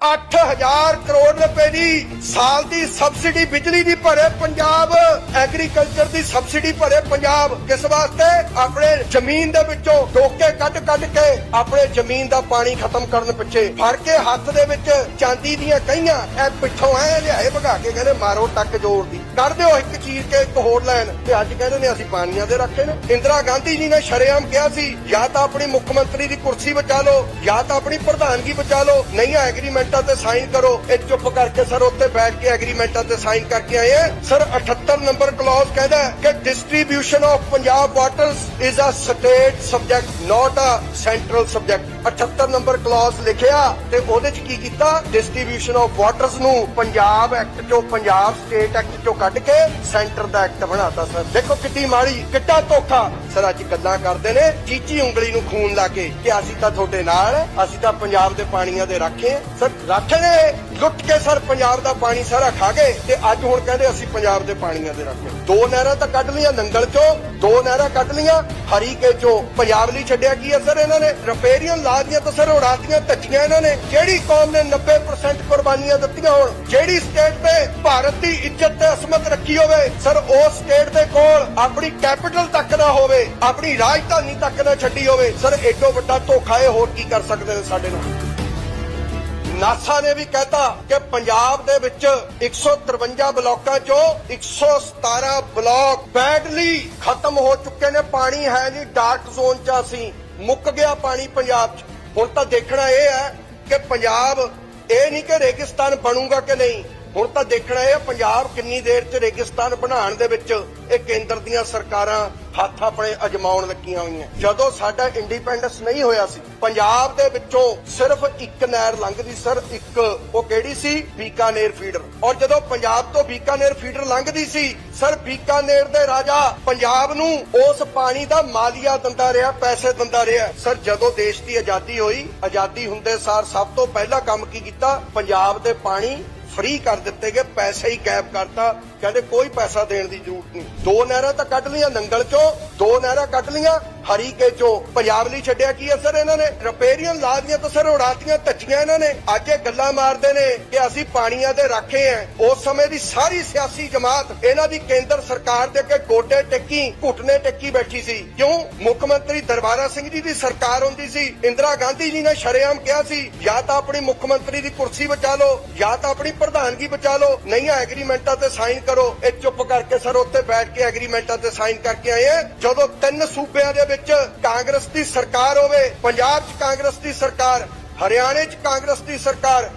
8000 ਕਰੋੜ ਰੁਪਏ ਦੀ ਸਾਲ ਦੀ ਸਬਸਿਡੀ ਬਿਜਲੀ ਦੀ ਭਰੇ ਪੰਜਾਬ ਐਗਰੀਕਲਚਰ ਦੀ ਸਬਸਿਡੀ ਭਰੇ ਪੰਜਾਬ। ਕਿਸ ਵਾਸਤੇ? ਆਪਣੇ ਜ਼ਮੀਨ ਦੇ ਵਿੱਚੋਂ ਡੋਕੇ ਕੱਢ ਕੱਢ ਕੇ ਆਪਣੇ ਜ਼ਮੀਨ ਦਾ ਪਾਣੀ ਖਤਮ ਕਰਨ ਪਿੱਛੇ ਫੜ ਕੇ ਹੱਥ ਦੇ ਵਿੱਚ ਚਾਂਦੀ ਦੀਆਂ ਕਈਆਂ। ਇਹ ਪਿੱਛੋਂ ਐ ਲਿਆਏ ਭਗਾ ਕੇ ਕਹਿੰਦੇ ਮਾਰੋ ਟੱਕ ਜੋੜ ਦੀ। ਕਰ ਦਿਓ ਇੱਕ ਚੀਰ ਕੇ ਇੱਕ ਹੋਰ ਲੈਣ। ਤੇ ਅੱਜ ਕਹਿੰਦੇ ਨੇ ਅਸੀਂ ਪਾਣੀਆਂ ਦੇ ਰੱਖੇ ਨੇ। ਇੰਦਰਾ ਗਾਂਧੀ ਜੀ ਨੇ ਸ਼ਰੇਆਮ ਕਿਹਾ ਸੀ, ਜਾਂ ਤਾਂ ਆਪਣੀ ਮੁੱਖ ਮੰਤਰੀ ਦੀ ਕੁਰਸੀ ਬਚਾ ਲਓ, ਜਾਂ ਤਾਂ ਆਪਣੀ ਪ੍ਰਧਾਨਗੀ ਬਚਾ ਲਓ। ਨਹੀਂ ਐਗਰੀਮੈਂਟਾਂ ਤੇ ਸਾਈਨ ਕਰੋ। ਇਹ ਚੁੱਪ ਕਰਕੇ ਸਰ ਉੱਤੇ ਬੈਠ ਕੇ ਐਗਰੀਮੈਂਟਾਂ ਤੇ ਸਾਈਨ ਕਰਕੇ ਆਏ ਆ। ਸਰ 78 ਨੰਬਰ ਕਲੌਜ਼ ਕਹਿੰਦਾ ਕਿ distribution of Punjab waters is a state subject not a central subject 78 number clause ਲਿਖਿਆ ਤੇ ਉਹਦੇ ਚ ਕੀ ਕੀਤਾ? ਡਿਸਟ੍ਰੀਬਿਊਸ਼ਨ ਆਫ ਵਾਟਰਸ ਨੂੰ ਪੰਜਾਬ ਐਕਟ ਚੋਂ ਪੰਜਾਬ ਸਟੇਟ ਐਕਟ ਚੋਂ ਕੱਢ ਕੇ ਸੈਂਟਰ ਦਾ ਐਕਟ ਬਣਾਤਾ ਸਰ ਦੇਖੋ ਕਿੱਡੀ ਮਾੜੀ, ਕਿੱਡਾ ਧੋਖਾ। ਸਰ ਅੱਜ ਗੱਲਾਂ ਕਰਦੇ ਨੇ, ਚੀਚੀ ਉਂਗਲੀ ਨੂੰ ਖੂਨ ਲਾ ਕੇ ਕਿ ਅਸੀਂ ਤਾਂ ਤੁਹਾਡੇ ਨਾਲ ਅਸੀਂ ਤਾਂ ਪੰਜਾਬ ਦੇ ਪਾਣੀਆਂ ਦੇ ਰਾਖੇ ਸਰ ਰਾਖੇ ਨੇ ਲੁੱਟ ਕੇ ਸਰ, ਪੰਜਾਬ ਦਾ ਪਾਣੀ ਸਾਰਾ ਖਾ ਗਏ ਤੇ ਅੱਜ ਹੁਣ ਕਹਿੰਦੇ ਅਸੀਂ ਪੰਜਾਬ ਦੇ ਪਾਣੀਆਂ ਦੇ ਰਾਖੇ ਦੋ ਨਹਿਰਾਂ ਤਾਂ ਕੱਢ ਲੀਆਂ ਨੰਗਲ ਚੋਂ, ਦੋ ਨਹਿਰਾਂ ਕੱਢ ਲੀਆਂ ਹਰੀਕੇ ਚੋਂ। ਪੰਜਾਬ ਲਈ ਛੱਡਿਆ ਕੀ ਹੈ ਸਰ ਇਹਨਾਂ ਨੇ? ਰਿਪੇਰੀਅਨ ਲਾ ਦੀਆਂ ਤਾਂ ਸਰ ਉਡਾਤੀਆਂ ਧੱਜੀਆਂ ਇਹਨਾਂ ਨੇ। ਜਿਹੜੀ ਕੌਮ ਨੇ 90% ਕੁਰਬਾਨੀਆਂ ਦਿੱਤੀਆਂ ਹੋਣ, ਜਿਹੜੀ ਸਟੇਟ ਤੇ ਭਾਰਤ ਦੀ ਇੱਜ਼ਤ ਤੇ ਅਸਮਤ ਰੱਖੀ ਹੋਵੇ, ਸਰ ਉਸ ਸਟੇਟ ਦੇ ਕੋਲ ਆਪਣੀ ਕੈਪੀਟਲ ਤੱਕ ਨਾ ਹੋਵੇ, ਆਪਣੀ ਰਾਜਧਾਨੀ ਤੱਕ ਨਾ ਛੱਡੀ ਹੋਵੇ। ਸਰ ਐਡੋ ਵੱਡਾ ਧੋਖਾ ਇਹ ਹੋਰ ਕੀ ਕਰ ਸਕਦੇ ਨੇ ਸਾਡੇ ਨਾਲ? ਨਾਸਾ ਨੇ ਵੀ ਕਹਿਤਾ ਕਿ ਪੰਜਾਬ ਦੇ ਵਿੱਚ 153 ਬਲਾਕਾਂ ਚੋਂ 117 ਬਲਾਕ ਬੈਡਲੀ ਖਤਮ ਹੋ ਚੁੱਕੇ ਨੇ। ਪਾਣੀ ਹੈ ਨਹੀਂ ਡਾਰਕ ਜ਼ੋਨ 'ਚ ਅਸੀਂ, ਮੁੱਕ ਗਿਆ ਪਾਣੀ ਪੰਜਾਬ 'ਚ। ਹੁਣ ਤਾਂ ਦੇਖਣਾ ਇਹ ਹੈ ਕਿ ਪੰਜਾਬ ਇਹ ਨਹੀਂ ਕਿ ਰੇਗਿਸਤਾਨ ਬਣੂਗਾ ਕਿ ਨਹੀਂ। ਹੁਣ ਤਾਂ ਦੇਖਣਾ ਇਹ ਹੈ ਪੰਜਾਬ ਕਿੰਨੀ ਦੇਰ 'ਚ ਰੇਗਿਸਤਾਨ ਬਣਾਉਣ ਦੇ ਵਿੱਚ ਇਹ ਕੇਂਦਰ ਦੀਆਂ ਸਰਕਾਰਾਂ ਹੱਥ ਆਪਣੇ ਅਜਮਾਉਣ ਲੱਗੀਆਂ ਹੋਈਆਂ। ਜਦੋਂ ਸਾਡਾ ਇੰਡੀਪੈਂਡੈਂਸ ਨਹੀਂ ਹੋਇਆ ਸੀ, ਪੰਜਾਬ ਦੇ ਵਿੱਚੋਂ ਸਿਰਫ ਇੱਕ ਨਹਿਰ ਲੰਘਦੀ ਸਰ, ਇੱਕ ਉਹ ਕਿਹੜੀ ਸੀ? ਬੀਕਾਨੇਰ ਫੀਡਰ ਔਰ ਜਦੋਂ ਪੰਜਾਬ ਤੋਂ ਬੀਕਾਨੇਰ ਫੀਡਰ ਲੰਘਦੀ ਸੀ, ਸਰ, ਬੀਕਾਨੇਰ ਦੇ ਰਾਜਾ ਪੰਜਾਬ ਨੂੰ ਉਸ ਪਾਣੀ ਦਾ ਮਾਲੀਆ ਦਿੰਦਾ ਰਿਹਾ, ਪੈਸੇ ਦਿੰਦਾ ਰਿਹਾ। ਸਰ, ਜਦੋਂ ਦੇਸ਼ ਦੀ ਆਜ਼ਾਦੀ ਹੋਈ, ਆਜ਼ਾਦੀ ਹੁੰਦੇ ਸਾਰ ਸਭ ਤੋਂ ਪਹਿਲਾ ਕੰਮ ਕੀ ਕੀਤਾ? ਪੰਜਾਬ ਦੇ ਪਾਣੀ ਫ੍ਰੀ ਕਰ ਦਿੱਤੇ ਗਏ, ਪੈਸੇ ਹੀ ਗਾਇਬ ਕਰਤਾ। ਕਹਿੰਦੇ ਕੋਈ ਪੈਸਾ ਦੇਣ ਦੀ ਜ਼ਰੂਰਤ ਨਹੀਂ। ਦੋ ਨਹਿਰਾਂ ਤਾਂ ਕੱਢ ਲੀਆਂ ਨੰਗਲ ਚੋਂ, ਦੋ ਨਹਿਰਾਂ ਕੱਢ ਲੀਆਂ ਹਰੀਕੇ ਚੋਂ ਪੰਜਾਬ ਲਈ ਛੱਡਿਆ ਕੀ ਹੈ ਸਰ ਇਹਨਾਂ ਨੇ? ਰਿਪੇਰੀਅਨ ਲਾ ਦੀਆਂ ਤਾਂ ਸਰ ਉਡਾਤੀਆਂ ਧੱਜੀਆਂ ਇਹਨਾਂ ਨੇ। ਅੱਜ ਇਹ ਗੱਲਾਂ ਮਾਰਦੇ ਨੇ ਕਿ ਅਸੀਂ ਪਾਣੀਆਂ ਦੇ ਰਾਖੇ ਆ। ਉਸ ਸਮੇਂ ਦੀ ਸਾਰੀ ਸਿਆਸੀ ਜਮਾਤ ਇਹਨਾਂ ਦੀ ਕੇਂਦਰ ਸਰਕਾਰ ਦੇ ਅੱਗੇ ਗੋਡੇ ਟੇਕੀ, ਘੁੱਟਨੇ ਟੇਕੀ ਬੈਠੀ ਸੀ। ਕਿਉਂ? ਮੁੱਖ ਮੰਤਰੀ ਦਰਬਾਰਾ ਸਿੰਘ ਜੀ ਦੀ ਸਰਕਾਰ ਹੁੰਦੀ ਸੀ। ਇੰਦਰਾ ਗਾਂਧੀ ਜੀ ਨੇ ਸ਼ਰੇਆਮ ਕਿਹਾ ਸੀ, ਜਾਂ ਤਾਂ ਆਪਣੀ ਮੁੱਖ ਮੰਤਰੀ ਦੀ ਕੁਰਸੀ ਬਚਾ ਲਓ, ਜਾਂ ਤਾਂ ਆਪਣੀ ਪ੍ਰਧਾਨਗੀ ਬਚਾ ਲਓ। ਨਹੀਂ ਐਗਰੀਮੈਂਟਾਂ ਤੇ ਸਾਈਨ ਕਰੋ। ਇਹ ਚੁੱਪ ਕਰਕੇ ਸਰ ਉੱਤੇ ਬੈਠ ਕੇ ਐਗਰੀਮੈਂਟਾਂ ਤੇ ਸਾਈਨ ਕਰਕੇ ਆਏ ਆ। ਜਦੋਂ ਤਿੰਨ ਸੂਬਿਆਂ ਦੇ ਵਿੱਚ ਕਾਂਗਰਸ ਦੀ ਸਰਕਾਰ ਹੋਵੇ, ਪੰਜਾਬ 'ਚ ਕਾਂਗਰਸ ਦੀ ਸਰਕਾਰ, ਹਰਿਆਣੇ 'ਚ ਕਾਂਗਰਸ ਦੀ ਸਰਕਾਰ।